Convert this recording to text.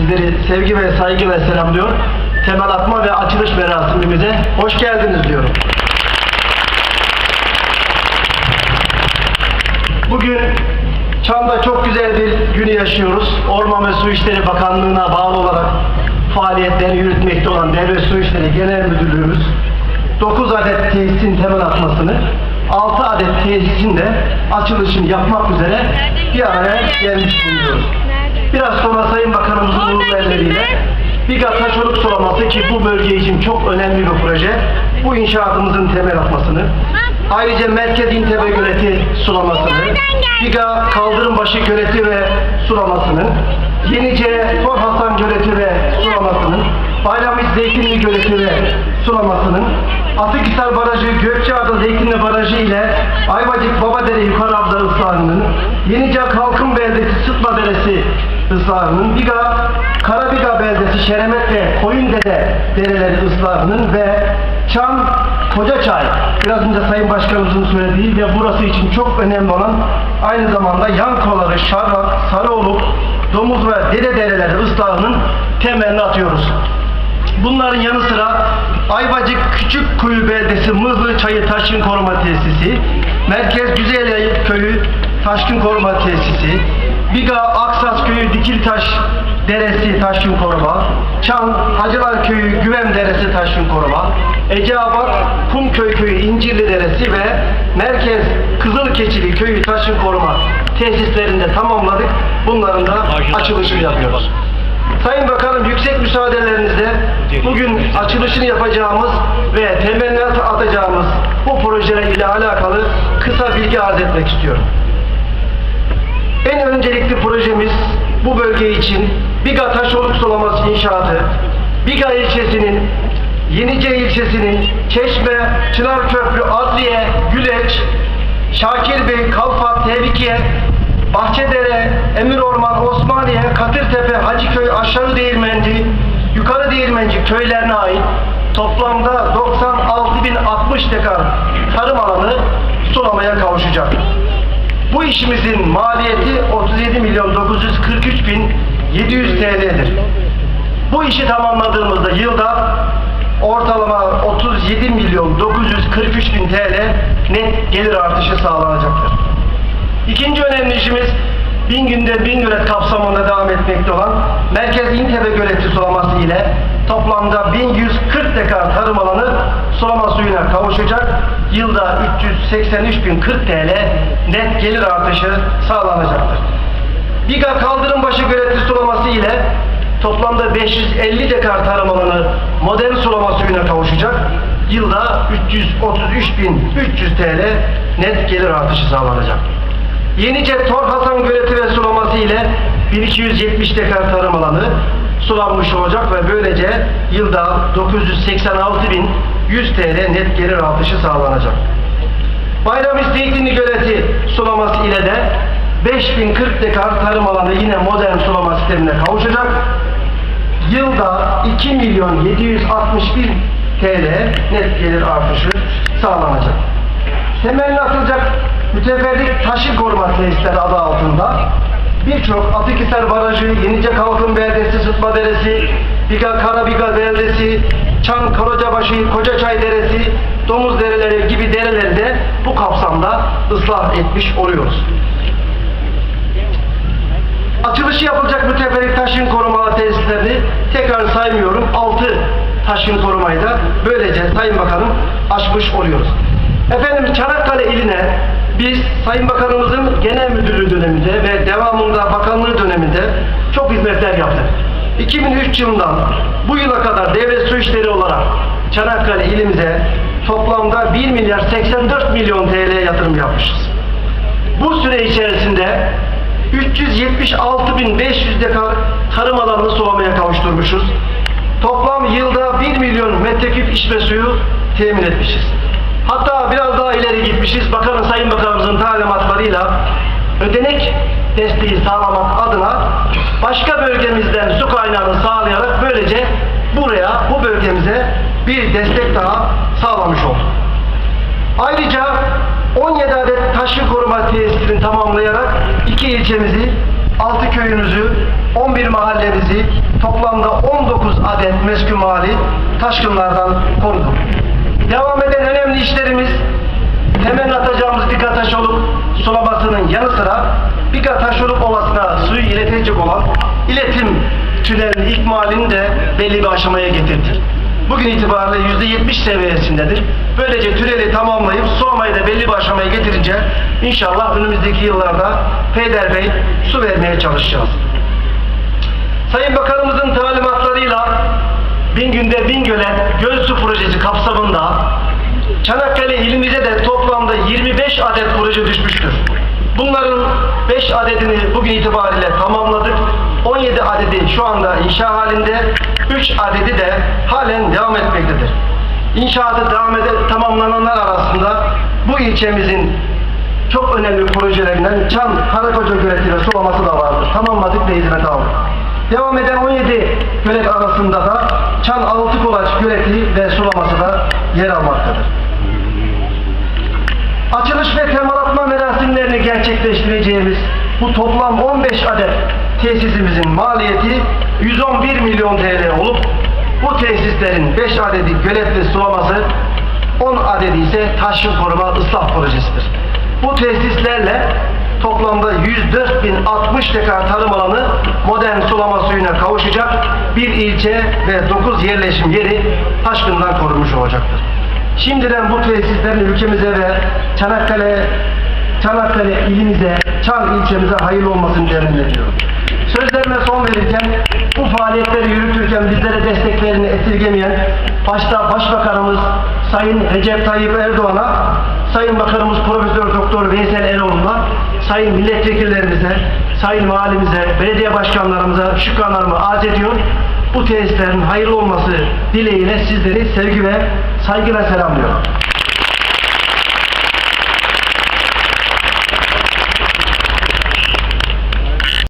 Sizleri sevgi ve saygıyla selamlıyor. Temel atma ve açılış merasimimize hoş geldiniz diyorum. Bugün Çam'da çok güzel bir günü yaşıyoruz. Orman ve Su İşleri Bakanlığı'na bağlı olarak faaliyetlerini yürütmekte olan Devlet Su İşleri Genel Müdürlüğümüz 9 adet tesisin temel atmasını, 6 adet tesisin de açılışını yapmak üzere bir araya gelmiş bulunuyoruz. Biraz sonra Sayın Bakanımızın uğurlu elleriyle Biga Taşoluk Sulaması ki bu bölge için çok önemli bir proje. Bu inşaatımızın temel atmasını, ayrıca Merkez İntebe Göleti sulamasını, Biga Kaldırımbaşı Göleti ve sulamasını, Yenice Tor Hasan Göleti ve sulamasının, Bayramit Zeytinli Göleti ve sulamasının, Atıkhisar Barajı Gökçeada Zeytinli Barajı ile Ayvacık Babadere Yukarı Avda ıslahının, Yenice Kalkın Beldesi Sıtma Deresi ıslahının, Biga Karabiga Beldesi Şeremet ve Koyundere dereleri ıslahının ve Çam Kocaçay biraz önce Sayın Başkanımızın söylediği ve burası için çok önemli olan aynı zamanda yan kolları Şarlak, Sarıoluk, Domuz ve Dere dereleri ıslahının temelini atıyoruz. Bunların yanı sıra Ayvacık Küçük Kuyu Beldesi Mızlı Çayı Taşkın Koruma Tesisi, Merkez Güzelyayı Köyü Taşkın Koruma Tesisi, Biga Aksas Köyü Dikiltaş Deresi Taşkın Koruma, Çan Hacılar Köyü Güvem Deresi Taşkın Koruma, Eceabat Kumköy Köyü İncirli Deresi ve Merkez Kızılkeçili Köyü Taşkın Koruma tesislerinde tamamladık. Bunların da açılışını yapıyoruz. Sayın Bakanım yüksek müsaadelerinizle bugün açılışını yapacağımız ve temelini atacağımız bu projeler ile alakalı kısa bilgi arz etmek istiyorum. En öncelikli projemiz bu bölge için Biga Taşoluk Sulaması inşaatı, Biga ilçesinin, Yenice ilçesinin Çeşme, Çınarköprü, Adliye, Güleç, Şakir Bey, Kalfat, Tebrikiye, Bahçedere, Emirorman, Osmaniye, Katırtepe, Hacıköy, Aşağı Değirmenci, Yukarı Değirmenci köylerine ait toplamda 96.060 dekar tarım alanı sulamaya kavuşacak. Bu işimizin maliyeti 37 milyon 943 bin 700 TL'dir. Bu işi tamamladığımızda yılda ortalama 37 milyon 943 bin TL net gelir artışı sağlanacaktır. İkinci önemli işimiz bin günde bin üret kapsamında devam etmekte olan Merkez İntebe Göleti sulaması ile toplamda 1140 dekar tarım alanı sulama suyuna kavuşacak. Yılda 383.040 TL net gelir artışı sağlanacaktır. Biga Kaldırımbaşı Göleti sulaması ile toplamda 550 dekar tarım alanı modern sulama suyuna kavuşacak. Yılda 333.300 TL net gelir artışı sağlanacak. Yenice Tor Hasan Göleti ve sulaması ile 1270 dekar tarım alanı sulanmış olacak ve böylece yılda 986.100 TL net gelir artışı sağlanacak. Bayram Zeytinli Göleti sulaması ile de 5040 dekar tarım alanı yine modern sulama sistemine kavuşacak. Yılda 2 milyon 760 bin TL net gelir artışı sağlanacak. Temelini atılacak müteferrik taşı koruma tesisleri adı altında birçok Atıkhisar Barajı, Yenice Kalkın Beldesi, Sıtma Deresi, Biga Karabiga Beldesi, Çan Karacabaşı, Kocaçay Deresi, Domuz Dereleri gibi dereleri de bu kapsamda ıslah etmiş oluyoruz. Açılışı yapılacak müteferrik taşın korumalı tesislerini tekrar saymıyorum. 6 taşın korumayı da böylece Sayın Bakanım açmış oluyoruz. Efendim Çanakkale iline biz Sayın Bakanımızın genel müdürlüğü döneminde ve devamında bakanlığı döneminde çok hizmetler yaptık. 2003 yılından bu yıla kadar devlet su işleri olarak Çanakkale ilimize toplamda 1 milyar 84 milyon TL yatırım yapmışız. Bu süre içerisinde 376.500 dekar tarım alanını sulamaya kavuşturmuşuz. Toplam yılda 1 milyon metreküp içme suyu temin etmişiz. Hatta biraz daha ileri gitmişiz. Bakanın Sayın Bakanımızın talimatlarıyla ödenek desteği sağlamak adına başka bölgemizden su kaynağını sağlayarak böylece buraya, bu bölgemize bir destek daha sağlamış olduk. Ayrıca 17 adet taşı koruma tesisini tamamlayarak iki ilçemizi, 6 köyümüzü, 11 mahallemizi, toplamda 19 adet meskü mali taşkınlardan koruduk. Devam eden önemli işlerimiz temel atacağımız bir taşoluk sulamasının yanı sıra bir taşoluk ovasına suyu iletecek olan iletim tünelinin ikmalini de belli bir aşamaya getirdik. Bugün itibariyle %70 seviyesindedir. Böylece tüneli tamamlayıp sulamayı da belli bir aşamaya getirince inşallah önümüzdeki yıllarda peyderpey su vermeye çalışacağız. Sayın Bakanımızın talimatlarıyla Bin Günde Bin Göle Göl Su Projesi kapsamında Çanakkale ilimize de toplamda 25 adet proje düşmüştür. Bunların 5 adedini bugün itibariyle tamamladık. 17 adedi şu anda inşa halinde, 3 adedi de halen devam etmektedir. İnşaatı devam ede, tamamlananlar arasında bu ilçemizin çok önemli projelerinden Çam Karakoca Göleti sulaması da vardır. Tamamladık ve hizmete aldık. Devam eden 17 gölet arasında da Çan Altıkolaç Göleti ve sulaması da yer almaktadır. Açılış ve temel atma merasimlerini gerçekleştireceğimiz bu toplam 15 adet tesisimizin maliyeti 111 milyon TL olup bu tesislerin 5 adedi gölet ve sulaması 10 adedi ise taşkın koruma ıslah projesidir. Bu tesislerle toplamda 104.060 dekar tarım alanı modern sulama suyuna kavuşacak bir ilçe ve 9 yerleşim yeri taşkından korunmuş olacaktır. Şimdiden bu tesislerin ülkemize ve Çanakkale Çanakkale ilimize, Çan ilçemize hayırlı olmasını temenni ediyorum. Sözlerime son verirken bu faaliyetleri yürütürken bizlere desteklerini esirgemeyen başta Başbakanımız Sayın Recep Tayyip Erdoğan'a, Sayın Bakanımız Profesör Doktor Veysel Eroğlu'na, Sayın milletvekillerimize, Sayın valimize, belediye başkanlarımıza şükranlarımı arz ediyor. Bu tesislerin hayırlı olması dileğiyle sizleri sevgi ve saygıyla selamlıyorum.